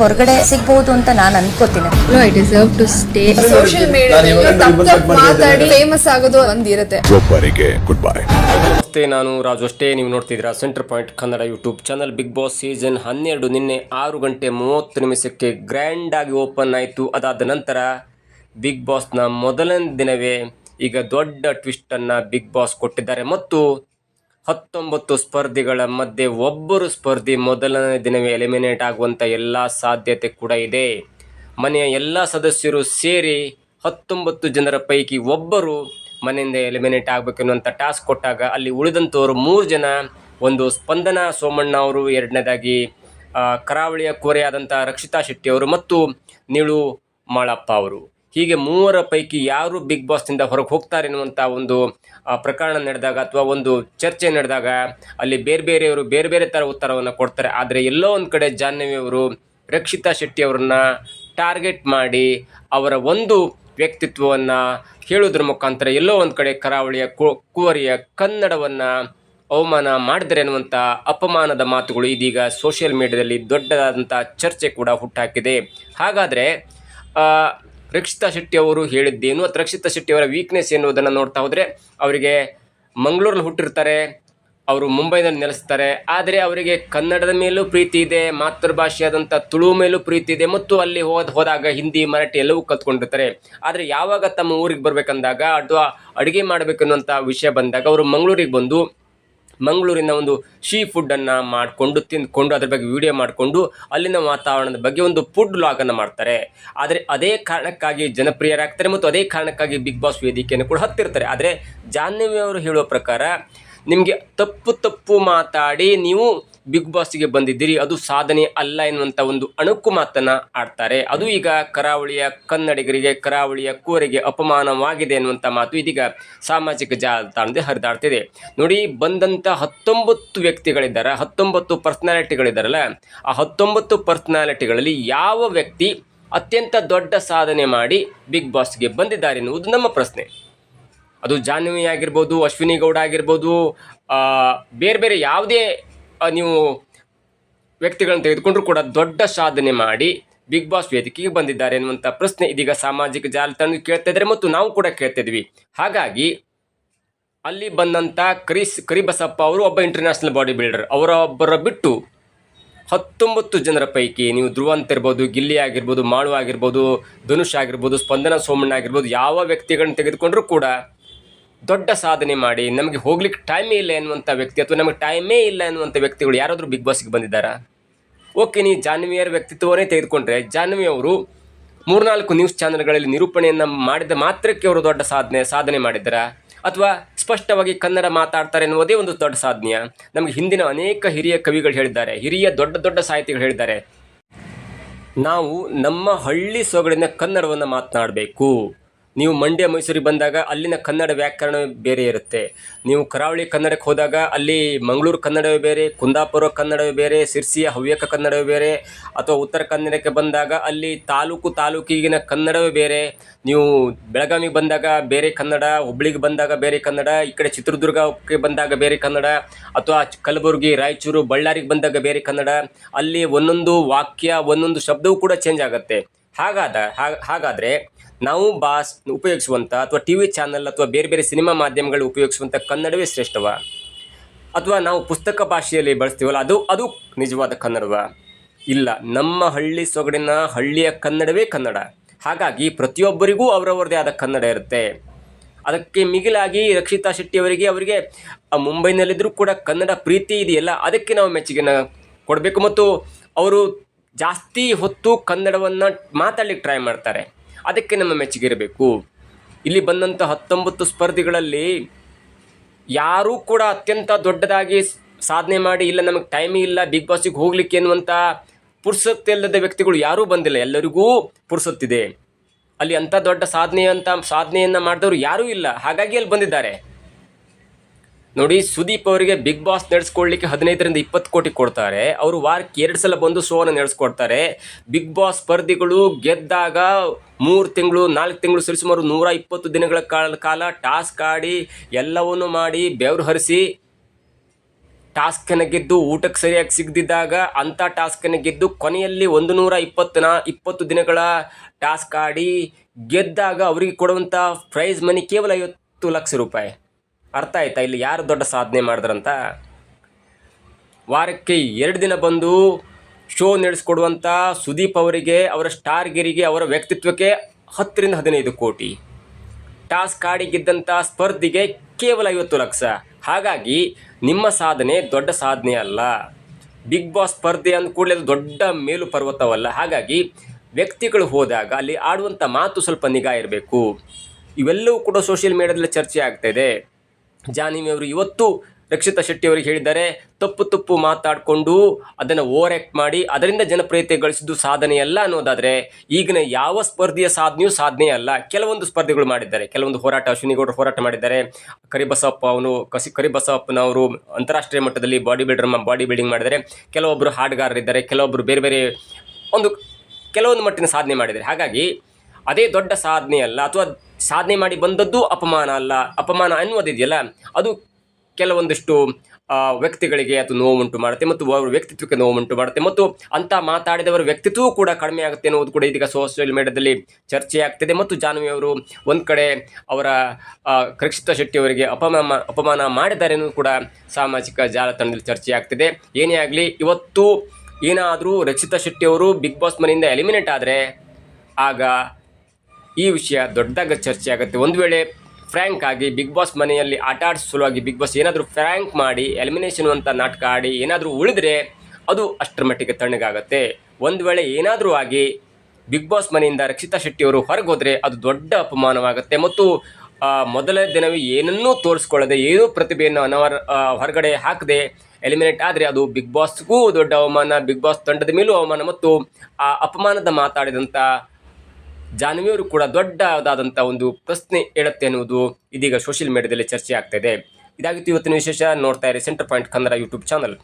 ಹೊರಗಡೆ ಸಿಗ್ಬಹುದು ಅಂತ ನಾನು ಅನ್ಕೋತೀನಿ. I deserve to stay. Social media ತಪ್ಪು ತಪ್ಪು ಮಾತಾಡಿ ಫೇಮಸ್ ಆಗೋದು ಒಂದಿರುತ್ತೆ ಒಬ್ಬರಿಗೆ ಗುಡ್ ಬೈ ನಮಸ್ತೆ ನಾನು ರಾಜು ಅಷ್ಟೇ. ನೀವು ನೋಡ್ತಿದ್ದೀರಾ centre point Kannada YouTube channel Big Boss season ಹನ್ನೆರಡು ನಿನ್ನೆ ಆರು ಗಂಟೆ ಮೂವತ್ತು ನಿಮಿಷಕ್ಕೆ ಗ್ರ್ಯಾಂಡ್ ಆಗಿ ಓಪನ್ ಆಯಿತು. ಅದಾದ ನಂತರ ಬಿಗ್ ಬಾಸ್ನ ಮೊದಲನೇ ದಿನವೇ ಈಗ ದೊಡ್ಡ ಟ್ವಿಸ್ಟನ್ನು ಬಿಗ್ ಬಾಸ್ ಕೊಟ್ಟಿದ್ದಾರೆ. ಮತ್ತು ಹತ್ತೊಂಬತ್ತು ಸ್ಪರ್ಧಿಗಳ ಮಧ್ಯೆ ಒಬ್ಬರು ಸ್ಪರ್ಧಿ ಮೊದಲನೇ ದಿನವೇ ಎಲಿಮಿನೇಟ್ ಆಗುವಂಥ ಎಲ್ಲ ಸಾಧ್ಯತೆ ಕೂಡ ಇದೆ. ಮನೆಯ ಎಲ್ಲ ಸದಸ್ಯರು ಸೇರಿ ಹತ್ತೊಂಬತ್ತು ಜನರ ಪೈಕಿ ಒಬ್ಬರು ಮನೆಯಿಂದ ಎಲಿಮಿನೇಟ್ ಆಗಬೇಕೆನ್ನುವಂಥ ಟಾಸ್ಕ್ ಕೊಟ್ಟಾಗ ಅಲ್ಲಿ ಉಳಿದಂಥವರು ಮೂರು ಜನ, ಒಂದು ಸ್ಪಂದನ ಸೋಮಣ್ಣ ಅವರು, ಎರಡನೇದಾಗಿ ಕರಾವಳಿಯ ಕೋರೆಯಾದಂಥ ರಕ್ಷಿತಾ ಶೆಟ್ಟಿ ಅವರು ಮತ್ತು ನೀಳು ಮಾಳಪ್ಪ ಅವರು. ಹೀಗೆ ಮೂವರ ಪೈಕಿ ಯಾರು ಬಿಗ್ ಬಾಸ್ನಿಂದ ಹೊರಗೆ ಹೋಗ್ತಾರೆ ಎನ್ನುವಂಥ ಒಂದು ಪ್ರಕರಣ ನಡೆದಾಗ ಅಥವಾ ಒಂದು ಚರ್ಚೆ ನಡೆದಾಗ ಅಲ್ಲಿ ಬೇರೆ ಬೇರೆಯವರು ಬೇರೆ ಬೇರೆ ಥರ ಉತ್ತರವನ್ನು ಕೊಡ್ತಾರೆ. ಆದರೆ ಎಲ್ಲೋ ಒಂದು ಕಡೆ ಜಾಹ್ನವಿ ಅವರು ರಕ್ಷಿತಾ ಶೆಟ್ಟಿ ಅವರನ್ನ ಟಾರ್ಗೆಟ್ ಮಾಡಿ ಅವರ ಒಂದು ವ್ಯಕ್ತಿತ್ವವನ್ನು ಹೇಳೋದ್ರ ಮುಖಾಂತರ ಎಲ್ಲೋ ಒಂದು ಕಡೆ ಕರಾವಳಿಯ ಕುವರಿಯ ಕನ್ನಡವನ್ನು ಅವಮಾನ ಮಾಡಿದರೆ ಅನ್ನುವಂಥ ಅಪಮಾನದ ಮಾತುಗಳು ಇದೀಗ ಸೋಷಿಯಲ್ ಮೀಡಿಯಾದಲ್ಲಿ ದೊಡ್ಡದಾದಂಥ ಚರ್ಚೆ ಕೂಡ ಹುಟ್ಟಾಕಿದೆ. ಹಾಗಾದರೆ ರಕ್ಷಿತಾ ಶೆಟ್ಟಿ ಅವರು ಹೇಳಿದ್ದೇನು? ಅಥವಾ ರಕ್ಷಿತಾ ಶೆಟ್ಟಿ ಅವರ ವೀಕ್ನೆಸ್ ಎನ್ನುವುದನ್ನು ನೋಡ್ತಾ ಹೋದರೆ, ಅವರಿಗೆ ಮಂಗಳೂರಲ್ಲಿ ಹುಟ್ಟಿರ್ತಾರೆ, ಅವರು ಮುಂಬೈನಲ್ಲಿ ನೆಲೆಸ್ತಾರೆ. ಆದರೆ ಅವರಿಗೆ ಕನ್ನಡದ ಮೇಲೂ ಪ್ರೀತಿ ಇದೆ ಮಾತೃಭಾಷೆಯಾದಂಥ ತುಳು ಮೇಲೂ ಪ್ರೀತಿ ಇದೆ, ಮತ್ತು ಅಲ್ಲಿ ಹೋದ, ಹೋದಾಗ ಹಿಂದಿ, ಮರಾಠಿ ಎಲ್ಲವೂ ಕಲ್ತ್ಕೊಂಡಿರ್ತಾರೆ. ಆದರೆ ಯಾವಾಗ ತಮ್ಮ ಊರಿಗೆ ಬರಬೇಕಂದಾಗ, ಅಥವಾ ಅಡುಗೆ ಮಾಡಬೇಕನ್ನುವಂಥ ವಿಷಯ ಬಂದಾಗ, ಅವರು ಮಂಗಳೂರಿಗೆ ಬಂದು ಮಂಗಳೂರಿನ ಒಂದು ಶೀ ಫುಡ್ಡನ್ನು ಮಾಡಿಕೊಂಡು ತಿಂದ್ಕೊಂಡು ಅದ್ರ ಬಗ್ಗೆ ವಿಡಿಯೋ ಮಾಡಿಕೊಂಡು ಅಲ್ಲಿನ ವಾತಾವರಣದ ಬಗ್ಗೆ ಒಂದು ಫುಡ್ ಲಾಗನ್ನು ಮಾಡ್ತಾರೆ. ಆದರೆ ಅದೇ ಕಾರಣಕ್ಕಾಗಿ ಜನಪ್ರಿಯರಾಗ್ತಾರೆ ಮತ್ತು ಅದೇ ಕಾರಣಕ್ಕಾಗಿ ಬಿಗ್ ಬಾಸ್ ವೇದಿಕೆಯನ್ನು ಕೂಡ ಹತ್ತಿರ್ತಾರೆ. ಆದರೆ ಜಾಹ್ನವಿ ಅವರು ಹೇಳುವ ಪ್ರಕಾರ ನಿಮಗೆ ತಪ್ಪು ತಪ್ಪು ಮಾತಾಡಿ ನೀವು ಬಿಗ್ ಬಾಸ್ಗೆ ಬಂದಿದ್ದೀರಿ, ಅದು ಸಾಧನೆ ಅಲ್ಲ ಎನ್ನುವಂಥ ಒಂದು ಅಣುಕು ಮಾತನ್ನು ಆಡ್ತಾರೆ. ಅದು ಈಗ ಕರಾವಳಿಯ ಕನ್ನಡಿಗರಿಗೆ, ಕರಾವಳಿಯ ಕೋರಿಗೆ ಅಪಮಾನವಾಗಿದೆ ಎನ್ನುವಂಥ ಮಾತು ಇದೀಗ ಸಾಮಾಜಿಕ ಜಾಲತಾಣದಲ್ಲಿ ಹರಿದಾಡ್ತಿದೆ. ನೋಡಿ ಬಂದಂಥ ಹತ್ತೊಂಬತ್ತು ವ್ಯಕ್ತಿಗಳಿದ್ದಾರೆ, ಹತ್ತೊಂಬತ್ತು ಪರ್ಸ್ನಾಲಿಟಿಗಳಿದ್ದಾರಲ್ಲ, ಆ ಹತ್ತೊಂಬತ್ತು ಪರ್ಸ್ನಾಲಿಟಿಗಳಲ್ಲಿ ಯಾವ ವ್ಯಕ್ತಿ ಅತ್ಯಂತ ದೊಡ್ಡ ಸಾಧನೆ ಮಾಡಿ ಬಿಗ್ ಬಾಸ್ಗೆ ಬಂದಿದ್ದಾರೆ ಎನ್ನುವುದು ನಮ್ಮ ಪ್ರಶ್ನೆ. ಅದು ಜಾನ್ವಿ ಆಗಿರ್ಬೋದು, ಅಶ್ವಿನಿ ಗೌಡ ಆಗಿರ್ಬೋದು ಬೇರೆ ಬೇರೆ ಯಾವುದೇ ನೀವು ವ್ಯಕ್ತಿಗಳನ್ನು ತೆಗೆದುಕೊಂಡರೂ ಕೂಡ ದೊಡ್ಡ ಸಾಧನೆ ಮಾಡಿ ಬಿಗ್ ಬಾಸ್ ವೇದಿಕೆಗೆ ಬಂದಿದ್ದಾರೆ ಎನ್ನುವಂಥ ಪ್ರಶ್ನೆ ಇದೀಗ ಸಾಮಾಜಿಕ ಜಾಲತಾಣ ಕೇಳ್ತಾ ಮತ್ತು ನಾವು ಕೂಡ ಕೇಳ್ತಾ ಇದ್ವಿ. ಹಾಗಾಗಿ ಅಲ್ಲಿ ಬಂದಂಥ ಕರಿಸ್ ಕರಿಬಸಪ್ಪ ಅವರು ಒಬ್ಬ ಇಂಟರ್ನ್ಯಾಷನಲ್ ಬಾಡಿ ಬಿಲ್ಡರ್ ಅವರೊಬ್ಬರ ಬಿಟ್ಟು ಹತ್ತೊಂಬತ್ತು ಜನರ ಪೈಕಿ ನೀವು ಧ್ರುವ ಅಂತ ಇರ್ಬೋದು, ಗಿಲ್ಲಿ ಆಗಿರ್ಬೋದು, ಮಾಳು ಆಗಿರ್ಬೋದು, ಧನುಷ್ ಆಗಿರ್ಬೋದು, ಸ್ಪಂದನ ಸೋಮಣ್ಣ ಆಗಿರ್ಬೋದು, ಯಾವ ವ್ಯಕ್ತಿಗಳನ್ನ ತೆಗೆದುಕೊಂಡ್ರೂ ಕೂಡ ದೊಡ್ಡ ಸಾಧನೆ ಮಾಡಿ ನಮಗೆ ಹೋಗ್ಲಿಕ್ಕೆ ಟೈಮೇ ಇಲ್ಲ ಎನ್ನುವಂಥ ವ್ಯಕ್ತಿ ಅಥವಾ ನಮಗೆ ಟೈಮೇ ಇಲ್ಲ ಎನ್ನುವಂಥ ವ್ಯಕ್ತಿಗಳು ಯಾರಾದರೂ ಬಿಗ್ ಬಾಸ್ಗೆ ಬಂದಿದ್ದಾರಾ? ಓಕೆ ನೀವು ಜಾನ್ವಿಯರ್ ವ್ಯಕ್ತಿತ್ವವನ್ನೇ ತೆಗೆದುಕೊಂಡ್ರೆ ಜಾನ್ವಿ ಅವರು ಮೂರ್ನಾಲ್ಕು ನ್ಯೂಸ್ ಚಾನೆಲ್ಗಳಲ್ಲಿ ನಿರೂಪಣೆಯನ್ನು ಮಾಡಿದ ಮಾತ್ರಕ್ಕೆ ಅವರು ದೊಡ್ಡ ಸಾಧನೆ ಸಾಧನೆ ಮಾಡಿದ್ದಾರಾ? ಅಥವಾ ಸ್ಪಷ್ಟವಾಗಿ ಕನ್ನಡ ಮಾತಾಡ್ತಾರೆ ಎನ್ನುವುದೇ ಒಂದು ದೊಡ್ಡ ಸಾಧನೆಯ? ನಮಗೆ ಹಿಂದಿನ ಅನೇಕ ಹಿರಿಯ ಕವಿಗಳು ಹೇಳಿದ್ದಾರೆ, ಹಿರಿಯ ದೊಡ್ಡ ದೊಡ್ಡ ಸಾಹಿತಿಗಳು ಹೇಳಿದ್ದಾರೆ. ನಾವು ನಮ್ಮ ಹಳ್ಳಿ ಸೊಗಡಿನ ಕನ್ನಡವನ್ನು ಮಾತನಾಡಬೇಕು. ನೀವು ಮಂಡ್ಯ, ಮೈಸೂರಿಗೆ ಬಂದಾಗ ಅಲ್ಲಿನ ಕನ್ನಡ ವ್ಯಾಕರಣ ಬೇರೆ ಇರುತ್ತೆ. ನೀವು ಕರಾವಳಿ ಕನ್ನಡಕ್ಕೆ ಹೋದಾಗ ಅಲ್ಲಿ ಮಂಗಳೂರು ಕನ್ನಡವೇ ಬೇರೆ, ಕುಂದಾಪುರ ಕನ್ನಡವೇ ಬೇರೆ, ಸಿರ್ಸಿಯ ಹವ್ಯಕ ಕನ್ನಡವೇ ಬೇರೆ, ಅಥವಾ ಉತ್ತರ ಕನ್ನಡಕ್ಕೆ ಬಂದಾಗ ಅಲ್ಲಿ ತಾಲೂಕು ತಾಲೂಕಿಗಿನ ಕನ್ನಡವೇ ಬೇರೆ. ನೀವು ಬೆಳಗಾವಿಗೆ ಬಂದಾಗ ಬೇರೆ ಕನ್ನಡ, ಹುಬ್ಳಿಗೆ ಬಂದಾಗ ಬೇರೆ ಕನ್ನಡ, ಈ ಕಡೆ ಚಿತ್ರದುರ್ಗಕ್ಕೆ ಬಂದಾಗ ಬೇರೆ ಕನ್ನಡ, ಅಥವಾ ಕಲಬುರಗಿ, ರಾಯಚೂರು, ಬಳ್ಳಾರಿಗೆ ಬಂದಾಗ ಬೇರೆ ಕನ್ನಡ, ಅಲ್ಲಿ ಒಂದೊಂದು ವಾಕ್ಯ, ಒಂದೊಂದು ಶಬ್ದವೂ ಕೂಡ ಚೇಂಜ್ ಆಗುತ್ತೆ. ಹಾಗಾದ ಹಾಗ- ಹಾಗಾದರೆ ನಾವು ಬಾಸ್ ಉಪಯೋಗಿಸುವಂಥ ಅಥವಾ ಟಿ ವಿ ಚಾನಲ್ ಅಥವಾ ಬೇರೆ ಬೇರೆ ಸಿನಿಮಾ ಮಾಧ್ಯಮಗಳು ಉಪಯೋಗಿಸುವಂಥ ಕನ್ನಡವೇ ಶ್ರೇಷ್ಠವ? ಅಥವಾ ನಾವು ಪುಸ್ತಕ ಭಾಷೆಯಲ್ಲಿ ಬಳಸ್ತೀವಲ್ಲ, ಅದು ಅದು ನಿಜವಾದ ಕನ್ನಡವ? ಇಲ್ಲ, ನಮ್ಮ ಹಳ್ಳಿ ಸೊಗಡಿನ ಹಳ್ಳಿಯ ಕನ್ನಡವೇ ಕನ್ನಡ. ಹಾಗಾಗಿ ಪ್ರತಿಯೊಬ್ಬರಿಗೂ ಅವರವರದೇ ಆದ ಕನ್ನಡ ಇರುತ್ತೆ. ಅದಕ್ಕೆ ಮಿಗಿಲಾಗಿ ರಕ್ಷಿತಾ ಶೆಟ್ಟಿ ಅವರಿಗೆ ಅವರಿಗೆ ಮುಂಬೈನಲ್ಲಿದ್ದರೂ ಕೂಡ ಕನ್ನಡ ಪ್ರೀತಿ ಇದೆಯಲ್ಲ, ಅದಕ್ಕೆ ನಾವು ಮೆಚ್ಚುಗೆನ ಕೊಡಬೇಕು. ಮತ್ತು ಅವರು ಜಾಸ್ತಿ ಹೊತ್ತು ಕನ್ನಡವನ್ನು ಮಾತಾಡ್ಲಿಕ್ಕೆ ಟ್ರೈ ಮಾಡ್ತಾರೆ. ಅದಕ್ಕೆ ನಮ್ಮ ಮೆಚ್ಚುಗೆ ಇರಬೇಕು. ಇಲ್ಲಿ ಬಂದಂಥ ಹತ್ತೊಂಬತ್ತು ಸ್ಪರ್ಧಿಗಳಲ್ಲಿ ಯಾರೂ ಕೂಡ ಅತ್ಯಂತ ದೊಡ್ಡದಾಗಿ ಸಾಧನೆ ಮಾಡಿ ಇಲ್ಲ, ನಮಗೆ ಟೈಮೇ ಇಲ್ಲ ಬಿಗ್ ಬಾಸಿಗೆ ಹೋಗ್ಲಿಕ್ಕೆ ಅನ್ನುವಂಥ ಪುರ್ಸತ್ತಿಲ್ಲದ ವ್ಯಕ್ತಿಗಳು ಯಾರೂ ಬಂದಿಲ್ಲ. ಎಲ್ಲರಿಗೂ ಪುರ್ಸೊತ್ತಿದೆ. ಅಲ್ಲಿ ಅಂಥ ದೊಡ್ಡ ಸಾಧನೆ ಅಂತ ಸಾಧನೆಯನ್ನು ಮಾಡಿದವರು ಯಾರೂ ಇಲ್ಲ. ಹಾಗಾಗಿ ಅಲ್ಲಿ ಬಂದಿದ್ದಾರೆ. ನೋಡಿ, ಸುದೀಪ್ ಅವರಿಗೆ ಬಿಗ್ ಬಾಸ್ ನಡೆಸ್ಕೊಳ್ಳಿಕ್ಕೆ ಹದಿನೈದರಿಂದ ಇಪ್ಪತ್ತು ಕೋಟಿ ಕೊಡ್ತಾರೆ. ಅವರು ವಾರಕ್ಕೆ ಎರಡು ಸಲ ಬಂದು ಶೋನ ನಡೆಸ್ಕೊಡ್ತಾರೆ. ಬಿಗ್ ಬಾಸ್ ಸ್ಪರ್ಧಿಗಳು ಗೆದ್ದಾಗ ಮೂರು ತಿಂಗಳು, ನಾಲ್ಕು ತಿಂಗಳು ಸರಿಸುಮಾರು ನೂರ ಇಪ್ಪತ್ತು ದಿನಗಳ ಕಾಲ ಕಾಲ ಟಾಸ್ಕ್ ಆಡಿ ಎಲ್ಲವನ್ನು ಮಾಡಿ ಬೆವರು ಹರಿಸಿ ಟಾಸ್ಕನ್ನು ಗೆದ್ದು ಊಟಕ್ಕೆ ಸರಿಯಾಗಿ ಸಿಗದಿದ್ದಾಗ ಅಂಥ ಟಾಸ್ಕನ್ನು ಗೆದ್ದು ಕೊನೆಯಲ್ಲಿ ಒಂದು ನೂರ ಇಪ್ಪತ್ತನ ಇಪ್ಪತ್ತು ದಿನಗಳ ಟಾಸ್ಕ್ ಆಡಿ ಗೆದ್ದಾಗ ಅವರಿಗೆ ಕೊಡುವಂಥ ಪ್ರೈಸ್ ಮನಿ ಕೇವಲ ಐವತ್ತು ಲಕ್ಷ ರೂಪಾಯಿ. ಅರ್ಥ ಆಯ್ತಾ? ಇಲ್ಲಿ ಯಾರು ದೊಡ್ಡ ಸಾಧನೆ ಮಾಡಿದ್ರಂತ? ವಾರಕ್ಕೆ ಎರಡು ದಿನ ಬಂದು ಶೋ ನಡೆಸ್ಕೊಡುವಂಥ ಸುದೀಪ್ ಅವರಿಗೆ, ಅವರ ಸ್ಟಾರ್ಗಿರಿಗೆ, ಅವರ ವ್ಯಕ್ತಿತ್ವಕ್ಕೆ ಹತ್ತರಿಂದ ಹದಿನೈದು ಕೋಟಿ. ಟಾಸ್ಕ್ ಕಾಡಿಗಿದ್ದಂಥ ಗೆದ್ದಂಥ ಸ್ಪರ್ಧಿಗೆ ಕೇವಲ ಐವತ್ತು ಲಕ್ಷ. ಹಾಗಾಗಿ ನಿಮ್ಮ ಸಾಧನೆ ದೊಡ್ಡ ಸಾಧನೆ ಅಲ್ಲ. ಬಿಗ್ ಬಾಸ್ ಸ್ಪರ್ಧೆ ಅಂದ ಕೂಡಲೇ ಅದು ದೊಡ್ಡ ಮೇಲು ಪರ್ವತವಲ್ಲ. ಹಾಗಾಗಿ ವ್ಯಕ್ತಿಗಳು ಹೋದಾಗ ಅಲ್ಲಿ ಆಡುವಂಥ ಮಾತು ಸ್ವಲ್ಪ ನಿಗಾ ಇರಬೇಕು. ಇವೆಲ್ಲವೂ ಕೂಡ ಸೋಷಿಯಲ್ ಮೀಡಿಯಾದಲ್ಲಿ ಚರ್ಚೆ ಆಗ್ತಾ ಅವರು ಇವತ್ತು ರಕ್ಷಿತಾ ಶೆಟ್ಟಿ ಅವರಿಗೆ ಹೇಳಿದ್ದಾರೆ, ತಪ್ಪು ತಪ್ಪು ಮಾತಾಡಿಕೊಂಡು ಅದನ್ನು ಓವರ್ ಆ್ಯಕ್ಟ್ ಮಾಡಿ, ಅದರಿಂದ ಜನಪ್ರಿಯತೆ ಗಳಿಸಿದ್ದು ಸಾಧನೆಯಲ್ಲ ಅನ್ನೋದಾದರೆ ಈಗಿನ ಯಾವ ಸ್ಪರ್ಧೆಯ ಸಾಧನೆಯೂ ಸಾಧನೆ ಅಲ್ಲ. ಕೆಲವೊಂದು ಸ್ಪರ್ಧೆಗಳು ಮಾಡಿದ್ದಾರೆ. ಕೆಲವೊಂದು ಹೋರಾಟ ಅಶ್ವಿನಿಗೌಡರು ಹೋರಾಟ ಮಾಡಿದ್ದಾರೆ. ಕರಿಬಸಪ್ಪ ಅವನು, ಕಸಿ, ಕರಿಬಸಪ್ಪನವರು ಅಂತಾರಾಷ್ಟ್ರೀಯ ಮಟ್ಟದಲ್ಲಿ ಬಾಡಿ ಬಿಲ್ಡರ್ ಬಾಡಿ ಬಿಲ್ಡಿಂಗ್ ಮಾಡಿದ್ದಾರೆ. ಕೆಲವೊಬ್ಬರು ಹಾಡುಗಾರರಿದ್ದಾರೆ ಕೆಲವೊಬ್ಬರು ಬೇರೆ ಬೇರೆ ಒಂದು, ಕೆಲವೊಂದು ಮಟ್ಟಿನ ಸಾಧನೆ ಮಾಡಿದ್ದಾರೆ. ಹಾಗಾಗಿ ಅದೇ ದೊಡ್ಡ ಸಾಧನೆ ಅಲ್ಲ, ಅಥವಾ ಸಾಧನೆ ಮಾಡಿ ಬಂದದ್ದು ಅಪಮಾನ ಅಲ್ಲ. ಅಪಮಾನ ಅನ್ನೋದಿದೆಯಲ್ಲ ಅದು ಕೆಲವೊಂದಿಷ್ಟು ವ್ಯಕ್ತಿಗಳಿಗೆ ಅದು ನೋವುಂಟು ಮಾಡುತ್ತೆ ಮತ್ತು ಅವರ ವ್ಯಕ್ತಿತ್ವಕ್ಕೆ ನೋವುಂಟು ಮಾಡುತ್ತೆ ಮತ್ತು ಅಂತ ಮಾತಾಡಿದವರ ವ್ಯಕ್ತಿತ್ವವೂ ಕೂಡ ಕಡಿಮೆ ಆಗುತ್ತೆ ಅನ್ನೋದು ಕೂಡ ಇದೀಗ ಸೋಷಿಯಲ್ ಮೀಡಿಯಾದಲ್ಲಿ ಚರ್ಚೆ ಆಗ್ತಿದೆ ಮತ್ತು ಜಾನ್ವಿ ಅವರು ಒಂದು ಕಡೆ ಅವರ ಶೆಟ್ಟಿಯವರಿಗೆ ಶೆಟ್ಟಿ ಅವರಿಗೆ ಅಪಮಾನ ಅಪಮಾನ ಮಾಡಿದ್ದಾರೆ ಅನ್ನೋದು ಕೂಡ ಸಾಮಾಜಿಕ ಜಾಲತಾಣದಲ್ಲಿ ಚರ್ಚೆ ಆಗ್ತಿದೆ. ಏನೇ ಆಗಲಿ, ಇವತ್ತು ಏನಾದರೂ ರಕ್ಷಿತಾ ಶೆಟ್ಟಿ ಅವರು ಬಿಗ್ ಬಾಸ್ ಮನೆಯಿಂದ ಎಲಿಮಿನೇಟ್ ಆದರೆ, ಆಗ ಈ ವಿಷಯ ದೊಡ್ಡದಾಗಿ ಚರ್ಚೆ ಆಗುತ್ತೆ. ಒಂದು ವೇಳೆ ಫ್ರ್ಯಾಂಕ್ ಆಗಿ ಬಿಗ್ ಬಾಸ್ ಮನೆಯಲ್ಲಿ ಆಟ ಆಡಿಸ್ ಸಲುವಾಗಿ ಬಿಗ್ ಬಾಸ್ ಏನಾದರೂ ಫ್ರ್ಯಾಂಕ್ ಮಾಡಿ ಎಲಿಮಿನೇಷನ್ ಅಂತ ನಾಟಕ ಆಡಿ ಏನಾದರೂ ಉಳಿದ್ರೆ ಅದು ಅಷ್ಟರ ಮಟ್ಟಿಗೆ ತಣ್ಣಗಾಗುತ್ತೆ. ಒಂದು ವೇಳೆ ಏನಾದರೂ ಆಗಿ ಬಿಗ್ ಬಾಸ್ ಮನೆಯಿಂದ ರಕ್ಷಿತಾ ಶೆಟ್ಟಿ ಅವರು ಹೊರಗೆ ಹೋದರೆ ಅದು ದೊಡ್ಡ ಅಪಮಾನವಾಗುತ್ತೆ. ಮತ್ತು ಮೊದಲ ದಿನವೇ ಏನನ್ನೂ ತೋರಿಸ್ಕೊಳ್ಳದೆ ಏನೂ ಪ್ರತಿಭೆಯನ್ನು ಅನವರ್ ಹೊರಗಡೆ ಹಾಕದೆ ಎಲಿಮಿನೇಟ್ ಆದರೆ ಅದು ಬಿಗ್ ಬಾಸ್ಗೂ ದೊಡ್ಡ ಅವಮಾನ ಬಿಗ್ ಬಾಸ್ ತಂಡದ ಮೇಲೂ ಅವಮಾನ, ಮತ್ತು ಆ ಅಪಮಾನದ ಮಾತಾಡಿದಂಥ ಜಾನ್ವಿಯವರು ಕೂಡ ದೊಡ್ಡದಾದಂಥ ಒಂದು ಪ್ರಶ್ನೆ ಹೇಳುತ್ತೆ ಅನ್ನುವುದು ಇದೀಗ ಸೋಷಿಯಲ್ ಮೀಡಿಯಾದಲ್ಲಿ ಚರ್ಚೆ ಆಗ್ತಾ ಇದೆ. ಇದಾಗಿತ್ತು ಇವತ್ತಿನ ವಿಶೇಷ, ನೋಡ್ತಾ ಇರಿ centre point Kannada YouTube channel